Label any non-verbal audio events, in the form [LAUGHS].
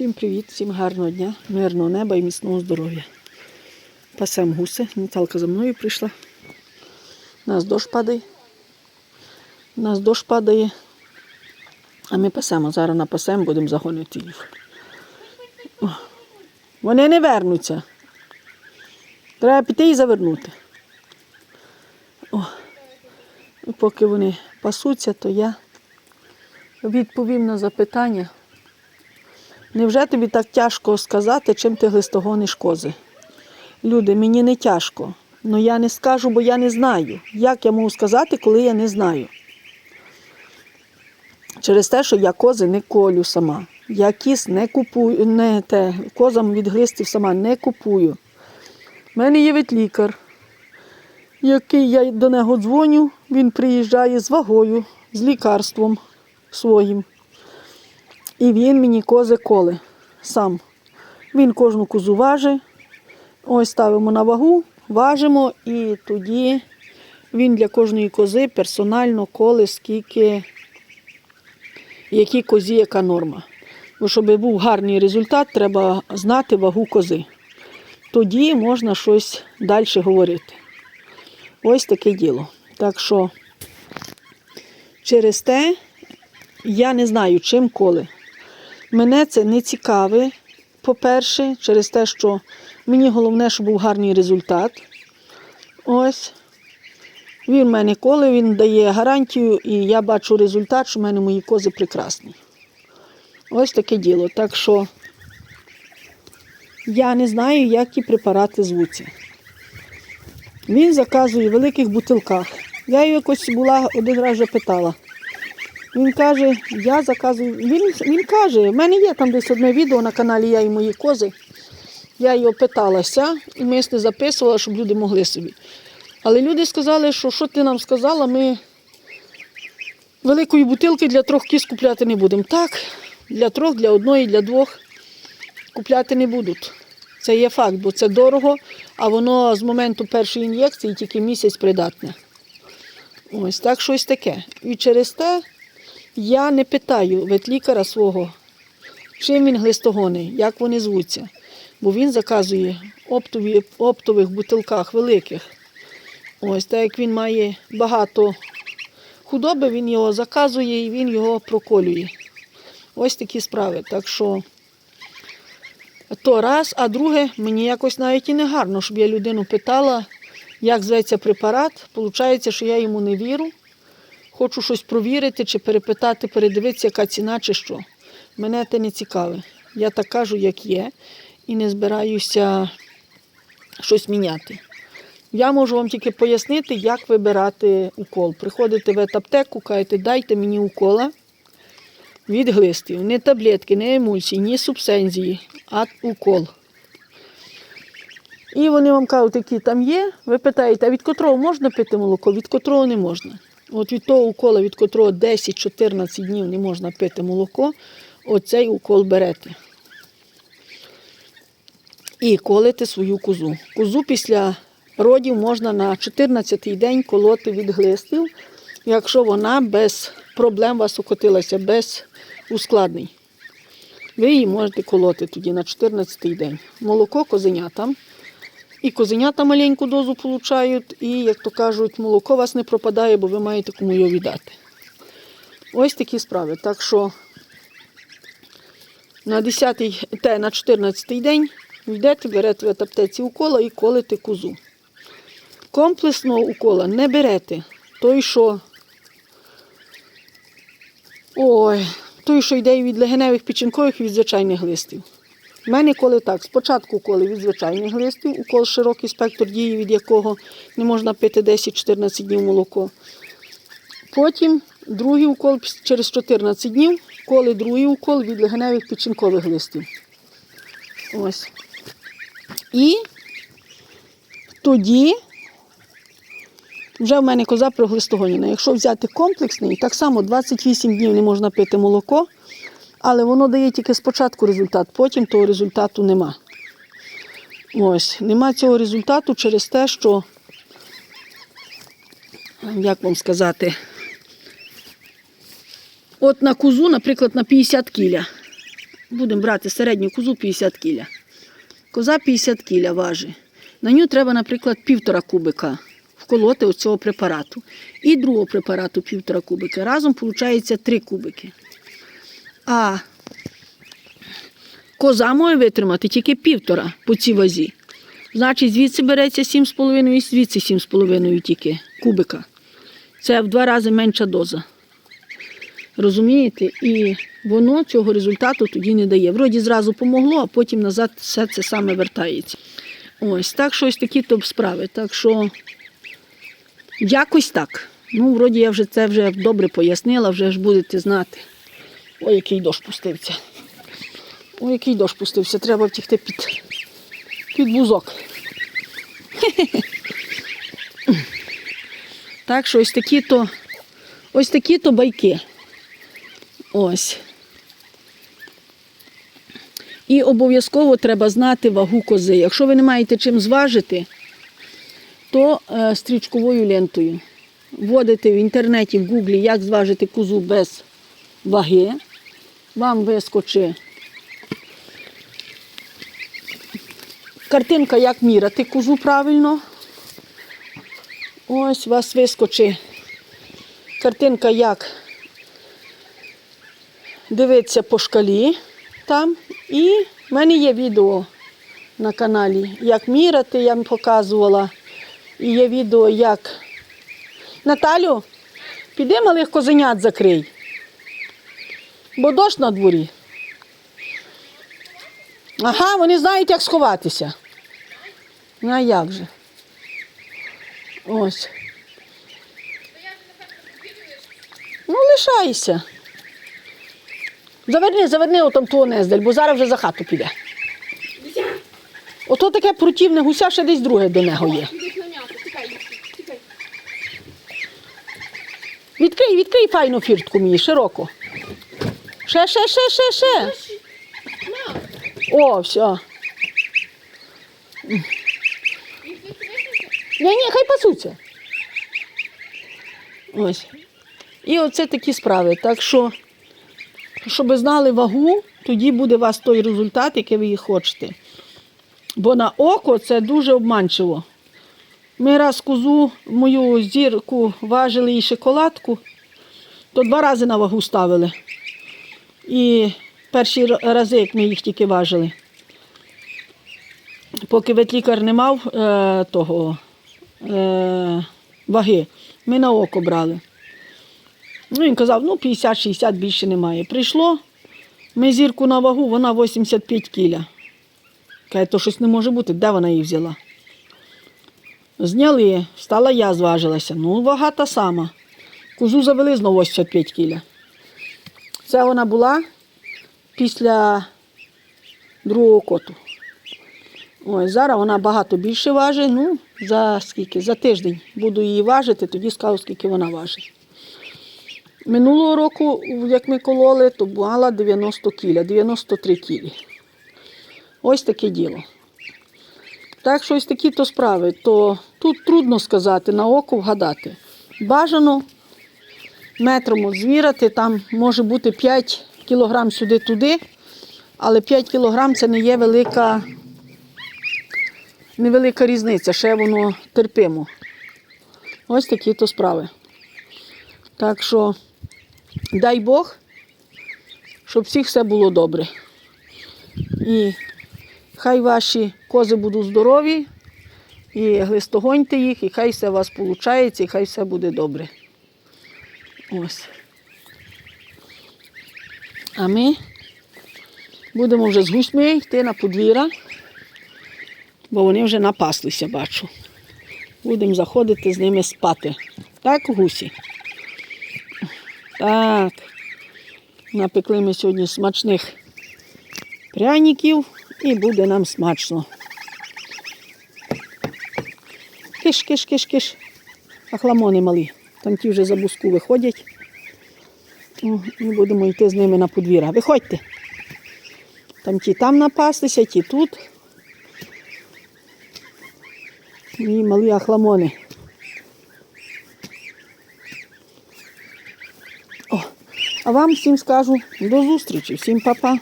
Всім привіт, всім гарного дня, мирного неба і міцного здоров'я. Пасем гуси, Наталка за мною прийшла. У нас дощ падає. У нас дощ падає. А ми пасемо. Зараз напасемо, будемо загонити їх. Вони не вернуться. Треба піти і завернути. О, поки вони пасуться, то я відповім на запитання. Невже тобі так тяжко сказати, чим ти глистогониш кози? Люди, мені не тяжко, але я не скажу, бо я не знаю. Як я можу сказати, коли я не знаю? Через те, що я кози не колю сама. Я кіс не купую, не те, козам від глистів сама не купую. У мене є ветлікар, який я до нього дзвоню, він приїжджає з вагою, з лікарством своїм. І він мені кози коле сам. Він кожну козу важить. Ось ставимо на вагу, важимо, і тоді він для кожної кози персонально коле, скільки, якій козі яка норма. Бо щоб був гарний результат, треба знати вагу кози. Тоді можна щось далі говорити. Ось таке діло. Так що через те я не знаю, чим коли. Мене це не цікаве, по-перше, через те, що мені головне, щоб був гарний результат. Ось. Він в мене коли, він дає гарантію, і я бачу результат, що в мене мої кози прекрасні. Ось таке діло. Так що я не знаю, як ті препарати звуться. Він заказує в великих бутилках. Я його якось була один раз вже питала. Він каже, я заказую. Він, він каже, в мене є там десь одне відео на каналі Я і мої кози. Я його питалася і мисне записувала, щоб люди могли собі. Але люди сказали, що що ти нам сказала, ми великої бутилки для трьох кіз купляти не будемо. Так, для трьох, для одної, для двох купляти не будуть. Це є факт, бо це дорого, а воно з моменту першої ін'єкції тільки місяць придатне. Ось так щось таке. І через те я не питаю ветлікаря свого, чим він глистогони, як вони звуться. Бо він заказує оптові, оптових бутилках великих. Ось так як він має багато худоби, він його заказує і він його проколює. Ось такі справи. Так що то раз, а друге, мені якось навіть і не гарно, щоб я людину питала, як зветься препарат. Получається, що я йому не вірю. Хочу щось провірити, чи перепитати, передивитися, яка ціна, чи що. Мене це не цікаве. Я так кажу, як є, і не збираюся щось міняти. Я можу вам тільки пояснити, як вибирати укол. Приходите в етаптеку, кажете, дайте мені укола від глистів. Не таблетки, не емульсії, ні субсензії, а укол. І вони вам кажуть, які там є. Ви питаєте, а від котрого можна пити молоко, від котрого не можна. От від того укола, від котрого 10-14 днів не можна пити молоко, оцей укол берете. І колите свою козу. Козу після родів можна на 14-й день колоти від глистів, якщо вона без проблем вас укотилася, без ускладнень. Ви її можете колоти тоді на 14-й день. Молоко козенятам. І козенята маленьку дозу получають, і, як то кажуть, молоко у вас не пропадає, бо ви маєте кому його віддати. Ось такі справи. Так що на 10 те, на 14 день йдете, берете в аптеці укола і колите козу. Комплексного укола не берете. Той, що ой, той, що йде від легеневих печінкових і від звичайних листів. У мене коли так, спочатку коли від звичайних листів, укол широкий спектр дії, від якого не можна пити 10-14 днів молоко. Потім другий укол через 14 днів, коли другий укол від легеневих печінкових листів. Ось. І тоді вже в мене коза проглистогоніна. Якщо взяти комплексний, так само 28 днів не можна пити молоко. Але воно дає тільки спочатку результат, потім того результату нема. Ось, нема цього результату через те, що, як вам сказати, от на козу, наприклад, на 50 кіля. будемо брати середню козу 50 кіля. Коза 50 кіля важить. На нього треба, наприклад, півтора кубика вколоти оцього препарату. І другого препарату півтора кубика. Разом виходить 3 кубики. А коза може витримати тільки півтора по цій вазі. Значить, звідси береться 7,5 і звідси 7,5 тільки кубика. Це в два рази менша доза. Розумієте? І воно цього результату тоді не дає. Вроді зразу помогло, а потім назад все це саме вертається. Ось так щось такі то справи. Так що якось так. Ну, вроді я вже це вже добре пояснила, вже ж будете знати. Ой, який дощ пустився. Ой, який дощ пустився, треба втікти під, під бузок. [LAUGHS] Так що ось такі то, ось такі то байки. Ось. І обов'язково треба знати вагу кози. Якщо ви не маєте чим зважити, то е, стрічковою лентою. Вводите в інтернеті, в гуглі, як зважити козу без ваги. Вам вискочить картинка, як міряти козу правильно. Ось у вас вискочить картинка, як дивитися по шкалі там. І в мене є відео на каналі, як міряти, я вам показувала. І є відео, як. Наталю, піди малих козенят закрий. Бо дощ на дворі. Ага, вони знають, як сховатися. Ну, а як же? Ось. Ну, лишайся. Заверни, заверни отам того нездель, бо зараз вже за хату піде. Ото таке противне гуся, ще десь друге до нього є. Відкрий, відкрий файну фіртку мені, широко. Ще, ще, ще, ще, ще. О, все. Ні, ні, хай пасуться. Ось. І оце такі справи. Так що, щоб знали вагу, тоді буде у вас той результат, який ви хочете. Бо на око це дуже обманчиво. Ми раз козу, мою зірку важили і шоколадку, то два рази на вагу ставили. І перші рази, як ми їх тільки важили. Поки ветлікар не мав е, того е, ваги, ми на око брали. Ну, він казав, ну 50-60 більше немає. Прийшло, ми зірку на вагу, вона 85 кіля. Каже, то щось не може бути, де вона її взяла? Зняли, стала я, зважилася. Ну, вага та сама. Козу завели знову 85 кіля. Це вона була після другого коту. Ось зараз вона багато більше важить. Ну, за скільки? За тиждень буду її важити, тоді скажу, скільки вона важить. Минулого року, як ми кололи, то мала 90 кіля, 93 кілі. Ось таке діло. Так що ось такі то справи, то тут трудно сказати, на око вгадати. Бажано метром от зміряти, там може бути 5 кілограм сюди-туди, але 5 кілограм це не є велика, невелика різниця, ще воно терпимо. Ось такі то справи. Так що, дай Бог, щоб всіх все було добре. І хай ваші кози будуть здорові, і глистогоньте їх, і хай все у вас виходить, і хай все буде добре. Ось. А ми будемо вже з гусьми йти на подвір'я, бо вони вже напаслися, бачу. Будемо заходити з ними спати. Так, гусі? Так. Напекли ми сьогодні смачних пряників і буде нам смачно. Киш, киш, киш, киш. Ахламони малі. Там ті вже за буску виходять. О, Ми будемо йти з ними на подвір'я. Виходьте. Там ті там напаслися, ті тут. І малі ахламони. О, а вам всім скажу до зустрічі, всім па-па.